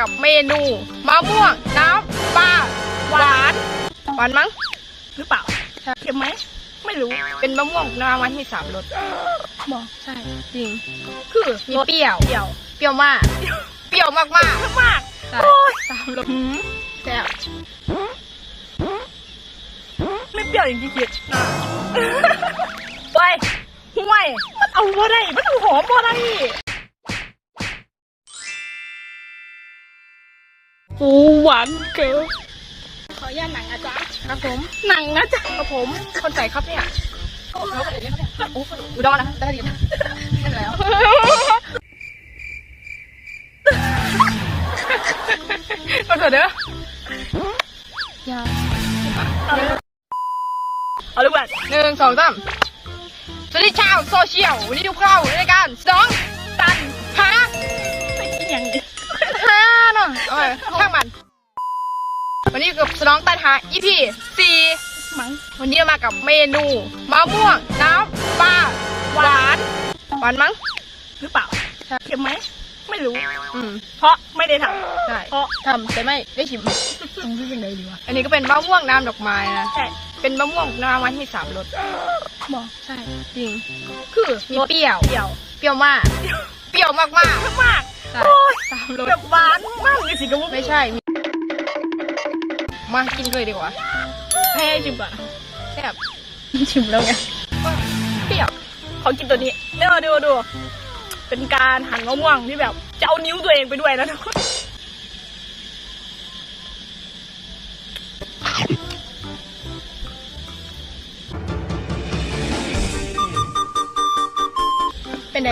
กับเมนูมะม่วงน้ำปลาหวานหวานมั้งหรือเปล่าใช่เค็มไหมไม่รู้เป็นมะม่วงน้ำมันที่สามรสบอกใช่จริง คือมีเปรี้ยวเปรี้ยวเปรี้ยวมากเปรี้ยวมากมากมากๆใช่โอ้ยสามรสหืมแซ่บไม่เปรี้ยวอย่างที่คิดไปห่วยมันเอาบ่ได้มันดูหอมบ่ได้ ปูหวานเกินขออนุญาตหนังนะจ๊ะครับผม หนังนะจ๊ะครับผม คนใส่ครับเนี่ยโอ้อุดรนะได้ดีนะได้แล้ว มาเถอะเด้ออย่าเอาเลยเอาเลยเพื่อนหนึ่งสองสามสวัสดีชาวโซเชียล วันนี้ดูเข้าในรายการสองตัน เนาะเอาไปช่างมัน วันนี้กับสน้องตันหา EP สี่มั้งวันนี้มากับเมนูมะม่วงน้ำปลาหวานหวานมั้งหรือเปล่าใช่เค็มไหมไม่รู้ อืมเพราะไม่ได้ทใช่ำเพราะทำแต่ไม่ได้ชิมทำที่เป็นไรดีวะอันนี้ก็เป็นมะม่วงน้ำดอกไม้นะใช่เป็นมะม่วงน้ำมันที่สามรสบอกใช่จริง คือมีเปรี้ยวเปรี้ยวเปรี้ยวมาก เปรี้ยวมากมากมากๆใช่โอ้ยสามรสแบบหวา นมากเลยสิกระมุกไม่ใช่มีมากินเลยดีกว่าให้ชิมก่อนนะแซ่บชิมแล้วไงเปรี้ยวขอกินตัวนี้เดี๋ยวดูดูเป็นการหั่นมะม่วงที่แบบจะเอานิ้วตัวเองไปด้วยนะทุกคนเป็นไง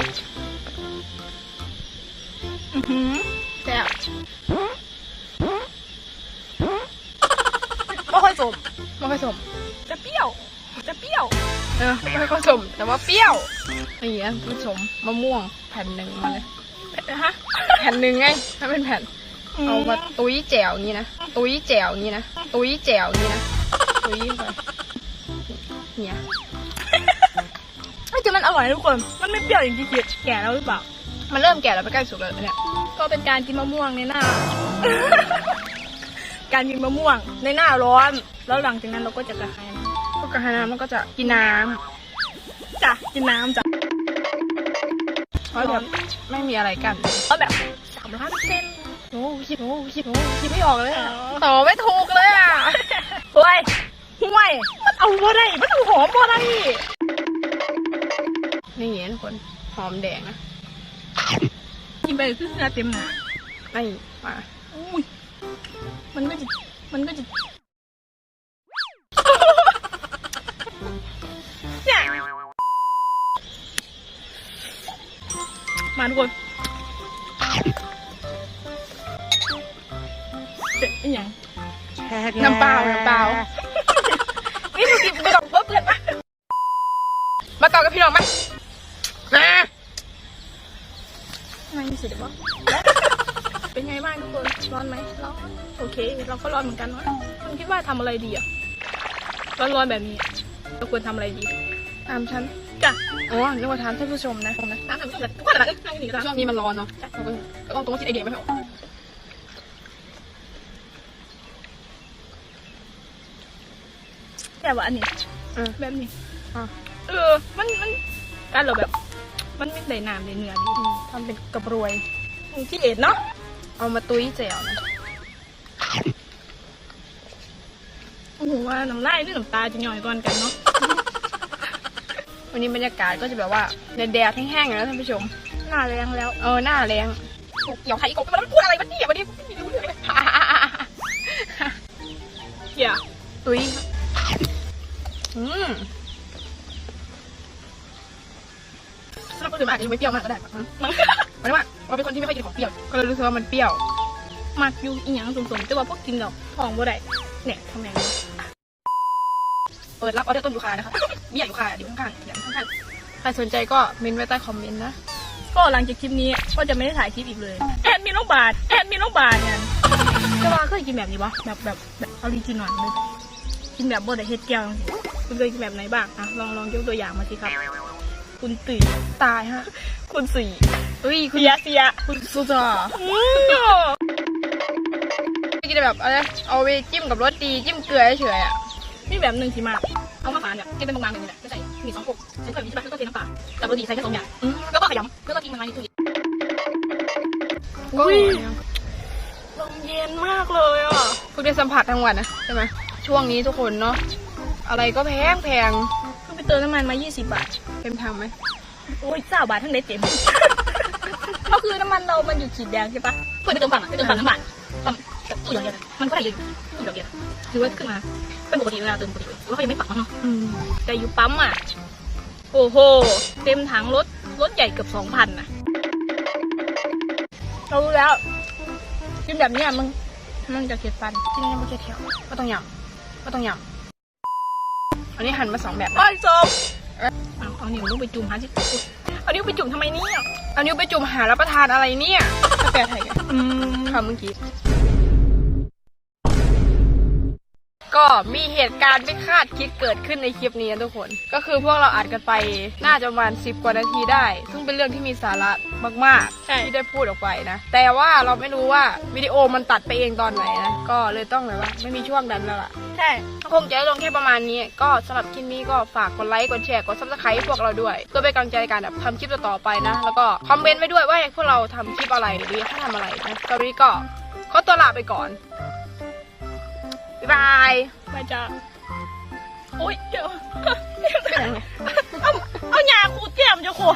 อื้อหือแซ่บ ไม่ค่อยสมไม่ค่อยสมจะเปรี้ยว จะเปรี้ยวเออไม่ค่อยสมแต่ว่าเปรี้ยวอย่างเงี้ยผสมมะม่วงแผ่นหนึ่งมาเลยฮะแผ่นหนึ่งไงถ้าเป็นแผ่นเอามาตุ้ยแจ่วอย่างนี้นะตุ้ยแจ่วอย่างนี้นะตุ้ยแจ่วอย่างนี้นะตุ้ยไปเนี่ยไอ้ยแต่มันอร่อยนะทุกคน มันไม่เปรี้ยวอย่างที่คิดแก่แล้วหรือเปล่า มันเริ่มแก่แล้วไปใกล้สุกแล้วเนี่ย ก็เป็นการกินมะม่วงในหน้า การกินมะม่วงในหน้าร้อน แล้วหลังจากนั้นเราก็จะกระหายน้ก็กระหายน้ำมันก็จะกินน้ำจ้ะกินน้ำจ้ะำเพราะแบบไม่มีอะไรกันเอาแบบสามล้านเปอร์เซ็นต์โอ้คิดโอ้คิดโอ้คิดไม่ออกเลยอะอ๋อต่อไม่ถูกเลยอะเฮ้ยห่วยมันเอาบ่ได้มันดูหอมบ่ได้นี่เห็นทุกคนหอมแดงนะ กินไปคือเนื้อเต็มหนานี่มาอุ้ยมันก็จะมันก็จะมาทุกคนเป็นอย่างน้ำเปล่าน้ำเปล่านี่ดูดิดูดอกเบิ้ลเลยปะมาต่อกับพี่น้องไหมนะ ไม่มีสิเดี๋ยวบอกเป็นไงบ้างทุกคน ร้อนไหมร้อน โอเค เราก็ร้อนเหมือนกันเนาะคุณคิดว่าทำอะไรดีอะร้อนๆแบบนี้ เราควรทำอะไรดี ตามฉันจ้ะอ๋อนึกว่าถามท่านผู้ชมนะนะน้ำทำแบบก็แต่ละนั่งนี่ก็ได้ช่วงนี้มันร้อนเนาะเราก็ก็ต้องตรงคิดไอเดียไม่ออกแต่ว่าอันนี้เออแบบนี้อะเออ มัน มันการเราแบบ มันไม่ได้น้ำได้เนื้อดีทำเป็นกระบรวยที่เอ็ดเนาะเอามาตุ้ยแจ่วนะโอ้โหว่าน้ำลายหรือน้ำตาจะย่อยก่อนกันเนาะวันนี้บรรยากาศก็จะแบบว่าแดดๆแห้งๆอยู่นะท่านผู้ชมหน้าแรงแล้ว เออหน้าแรงเดี๋ยวใครอีกคนมันพูดอะไรวะเนี่ยวันนี้ไม่รู้เรื่องเลยเกี่ยตุ้ยอืมสำหรับ คนอื่นมันอาจจะไม่เปรี้ยวมากก็ได้มันหมายถึงว่าเราเป็นคนที่ไม่ค่อยกินของเปรี้ยว ก็เลยรู้สึกว่ามันเปรี้ยว มักอยู่อีหยังสมๆแต่ว่าพวกกินแล้วท้องบ่ได้เนี่ยทำไงเปิดรับออเดอร์ต้นยูคานะคะเบี้ยยูคาอยู่ข้างๆอย่างข้างๆใครสนใจก็เมนไว้ใต้คอมเมนต์นะก็หลังจากคลิปนี้ก็จะไม่ได้ถ่ายคลิปอีกเลยแอนมีโรงบาลแอนมีโรงพยาบาลเนี่ยจะว่าเคยกินแบบนี้ปะแบบแบบแบบออริจินอลเลยกินแบบบ่ได้เฮ็ดแก้วคุณเคยกินแบบไหนบ้างอะลองลองยกตัวอย่างมาสิครับ คุณตื่นตายฮะ คุณสี่อุ้ยคุณเสียเสียคุณสุดาอืมแต่แบบอะไรเอาไปจิ้มกับรสดีจิ้มเกลือเฉยๆอะมีแบบหนึ่งที่มาเอามาฝานเนี่ยกินเป็นบางๆอย่างนี้แหละไม่ใส่มีสองพวกใส่เคยมีใช่ปะแล้วก็เทน้ำปลาแต่ปกติใส่แค่สองอย่างอืมแล้วก็ขยำแล้วก็ทิ้งมันไว้ในตู้เย็นอุ้ยลมเย็นมากเลยอะเพิ่งได้สัมผัสทั้งวันนะใช่ไหมช่วงนี้ทุกคนเนาะอะไรก็แพงแพงเพิ่งไปเติมน้ำมันมา 20 บาท เต็มทางไหมโอ้ยเจ้าบาททั้งเด็ดเต็มก็คือน้ำมันเรา มันอยู่ขีดแดงใช่ปะเปิดไปเติมฝั่งอะไปเติมฝั่งน้ำมันฝั่งแบบตู้อย่างเดียวเลยมันก็ได้เลยตู้อย่างเดียวถือว่าขึ้นมา เป็นปกติเวลาเติมปกติเลยหรือว่าเขายังไม่ปักเนาะอืมแต่อยู่ปั๊มอะ โอ้โห เต็มถังรถ รถใหญ่เกือบสองพันนะเรารู้แล้วกินแบบเนี้ยมึง มันจะเข็ดฟันที่นี่ไม่ใช่แถวก็ต้องยำก็ต้องยำอันนี้หั่นมาสองแบบไอ้จบเอาเอา นิ้วลูกไปจุ่มหาที่เอานิ้วไปจุ่มทำไมเนี่ย เอานิ้วไปจุ่มหารับประทานอะไรเนี่ยกาแฟไทยกันคำเมื่อกี้ ก็มีเหตุการณ์ไม่คาดคิดเกิดขึ้นในคลิปนี้นะทุกคน ก็คือพวกเราอัดกันไปน่าจะประมาณ10 กว่านาทีได้ ซึ่งเป็นเรื่องที่มีสาระมากๆใช่ที่ได้พูดออกไปนะ แต่ว่าเราไม่รู้ว่าวิดีโอมันตัดไปเองตอนไหนนะ ก็เลยต้องแบบว่าไม่มีช่วงนั้นแล้วล่ะ ใช่คงจะลงแค่ประมาณนี้ ก็สำหรับคลิปนี้ก็ฝากกดไลค์ กดแชร์ กดซับสไครต์ให้พวกเราด้วยเพื่อเป็นกำลังใจในการแบบทำคลิปต่อๆไปนะ แล้วก็คอมเมนต์ไว้ด้วยว่าให้พวกเราทำคลิปอะไรหรือให้ทำอะไรนะตอนนี้ก็ขอตัวลาไปก่อนบ๊ายบาย ไปจ้าโอ้ยเดี๋ยว เอาเอาหยาคูเจียมจะขว